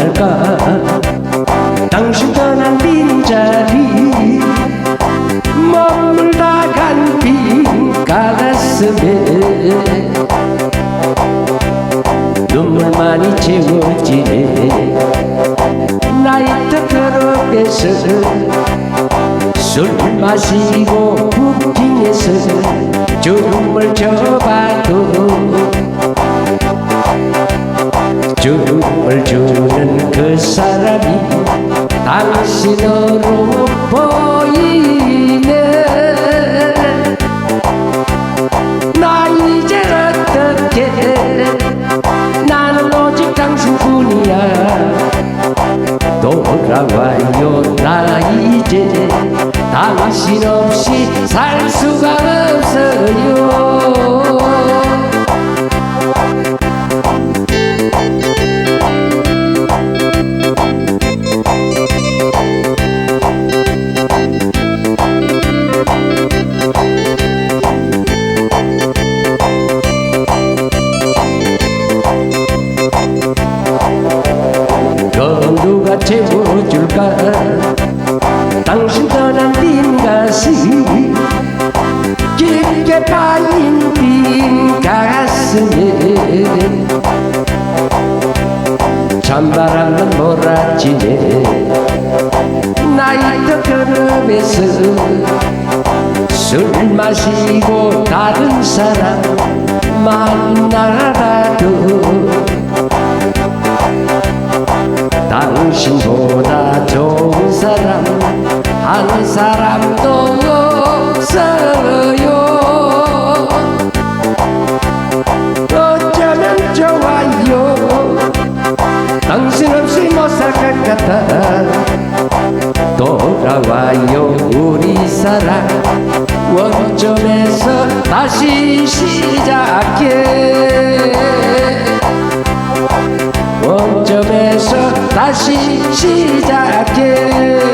날까? 당신 떠난 빈자리. 머물다 간빈 가슴에. 눈물만이 채워지네. 나의 턱으로에서 술 마시고 부킹해서 춤을 춰봐도 당신 으로 보이네. 나 이제 어떻게 나는 오직 당신뿐이야. 돌아와요 나 이제. 당신 없이 살 수가 없어 채워줄까 당신 떠난 빈 가슴 깊게 파인 빈 가슴에. 찬바람은 몰아치네. 나이 더 걸음에서 술 마시고 다른 사람 만나봐도 당신보다 좋은 사람 한 사람도 없어요. 어쩌면 좋아요? 당신 없이 못 살 것 같아. 돌아와요 우리 사랑. 원점에서 다시 시작해 시작해